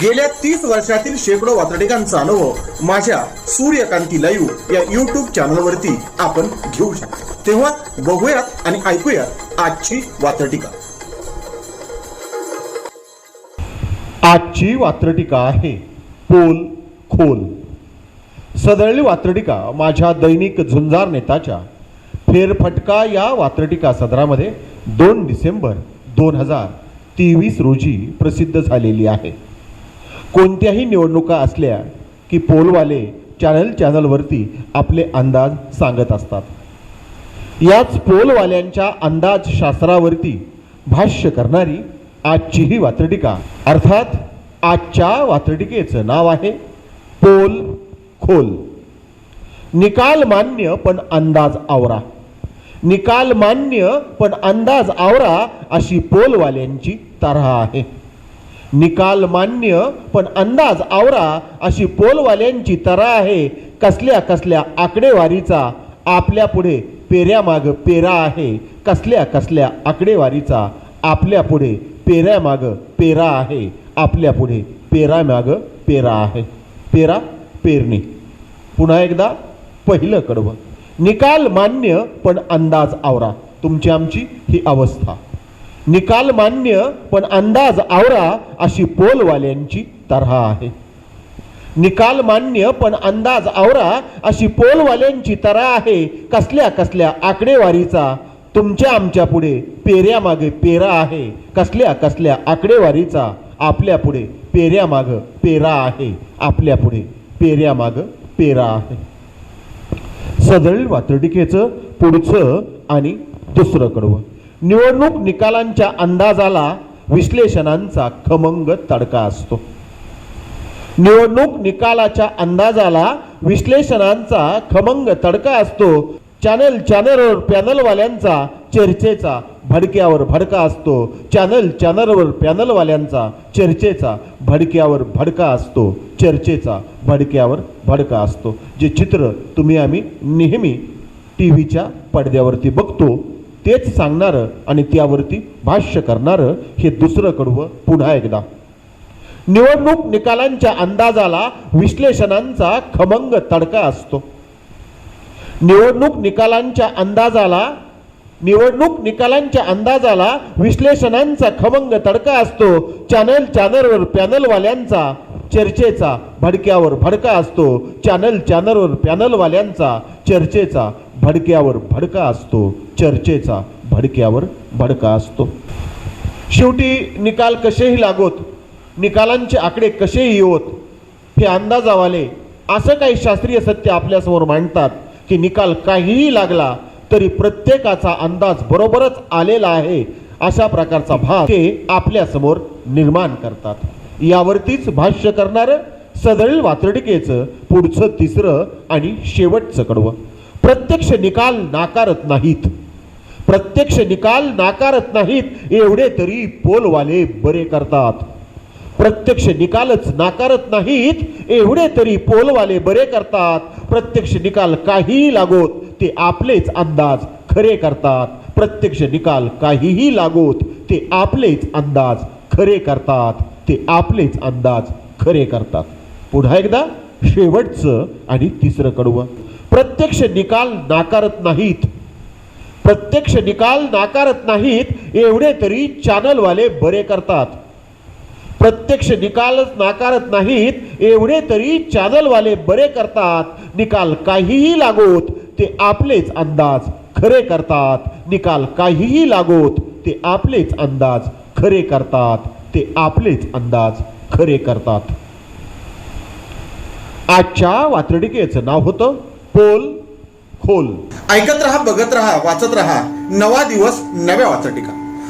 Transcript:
गेल्या तीस वर्षातील शेकडो वातडिकांचा अनुभव माझ्या सूर्यकांती लाईव्ह या युट्यूब चॅनलवरती आपण घेऊ शकतो. तेव्हा बघूयात आणि ऐकूयात आजची वातडिका आजची वात्रटिका आहे पोल खोल सदळली वात्रटिका माझ्या दैनिक झुंजार नेताच्या फेरफटका या वात्रटिका सदरामध्ये दोन डिसेंबर दोन हजार तेवीस रोजी प्रसिद्ध झालेली आहे. कोणत्याही निवडणुका असल्या की पोलवाले चॅनल चॅनलवरती आपले अंदाज सांगत असतात. याच पोलवाल्यांच्या अंदाज शास्त्रावरती भाष्य करणारी आजची ही वात्रटिका अर्थात आजच्या वात्रटिकेचं नाव आहे पोल खोल. निकाल मान्य पण अंदाज आवरा. निकाल मान्य पण अंदाज आवरा अशी पोलवाल्यांची तऱ्हा आहे. निकाल मान्य पण अंदाज आवरा अशी पोलवाल्यांची तरा आहे. कसल्या कसल्या आकडेवारीचा आपल्या पुढे पेऱ्यामाग पेरा आहे. कसल्या कसल्या आकडेवारीचा आपल्या पुढे पेऱ्यामाग पेरा आहे. आपल्या पुढे पेरामाग पेरा आहे. पेरा पेरणी. पुन्हा एकदा पहिलं कडवं. निकाल मान्य पण अंदाज आवरा. तुमची आमची ही अवस्था. निकाल मान्य पण अंदाज आवरा अशी पोलवाल्यांची तऱ्हा आहे. निकाल मान्य पण अंदाज आवरा अशी पोलवाल्यांची तऱ्हा आहे. कसल्या कसल्या आकडेवारीचा तुमच्या आमच्या पुढे पेऱ्यामागे पेरा आहे. कसल्या कसल्या आकडेवारीचा आपल्या पुढे पेऱ्यामाग पेरा आहे. आपल्या पुढे पेऱ्यामाग पेरा आहे. सदळ वातडिकेचं पुढचं आणि दुसरं कडवं. निवडणूक निकालांच्या अंदाजाला विश्लेषणांचा खमंग तडका असतो. निवडणूक निकालाच्या अंदाजाला विश्लेषणांचा खमंग तडका असतो. चॅनल चॅनलवर पॅनलवाल्यांचा चर्चेचा भडक्यावर भडका असतो. चॅनल चॅनलवर पॅनलवाल्यांचा चर्चेचा भडक्यावर भडका असतो. चर्चेचा भडक्यावर भडका असतो. जे चित्र तुम्ही आम्ही नेहमी टी व्हीच्या पडद्यावरती बघतो तेच सांगणारं आणि त्यावरती भाष्य करणारं हे दुसरं कडवं पुन्हा एकदा. निवडणूक निकालांच्या अंदाजाला विश्लेषणांचा खमंग तडका असतो. निवडणूक निकालांच्या अंदाजाला निवडणूक निकालांच्या अंदाजाला विश्लेषणांचा खमंग तडका असतो. चॅनल चॅनलवर पॅनलवाल्यांचा चर्चेचा भडक्यावर भडका असतो. चॅनल चॅनलवर पॅनलवाल्यांचा चर्चेचा भडक्यावर भडका असतो चर्चेचा भडक्यावर भडका असतो. शेवटी निकाल कसेही लागोत निकालांचे आकडे कसेही होत हे अंदाजावाले असं काही शास्त्रीय सत्य आपल्यासमोर मांडतात की निकाल काहीही लागला तरी प्रत्येकाचा अंदाज बरोबरच आलेला आहे अशा प्रकारचा भाग ते आपल्यासमोर निर्माण करतात. यावरतीच भाष्य करणारं सदळील वातडिकेचं पुढचं तिसरं आणि शेवटचं कडवं. प्रत्यक्ष निकाल नाकारत नाहीत. प्रत्यक्ष निकाल नाकारत नाहीत एवढे तरी पोलवाले बरे करतात. प्रत्यक्ष निकालच नाकारत नाहीत एवढे तरी पोलवाले बरे करतात. प्रत्यक्ष निकाल काहीही लागोत ते आपलेच अंदाज खरे करतात. प्रत्यक्ष निकाल काहीही लागोत ते आपलेच अंदाज खरे करतात. ते आपलेच अंदाज खरे करतात. पुन्हा एकदा शेवटचं आणि तिसरं कडवं. प्रत्यक्ष निकाल नाकारत नाहीत. प्रत्यक्ष निकाल नाकारत नाहीत एवढे तरी चॅनलवाले बरे करतात. प्रत्यक्ष निकालच नाकारत नाहीत एवढे तरी चॅनलवाले बरे करतात. निकाल काहीही लागोत ते आपलेच अंदाज खरे करतात. निकाल काहीही लागोत ते आपलेच अंदाज खरे करतात. ते आपलेच अंदाज खरे करतात. आजच्या वातडिकेचं नाव होतं पोल खोल. ऐकत रहा बघत रहा वाचत रहा. नवा दिवस नव्या वाचटिका.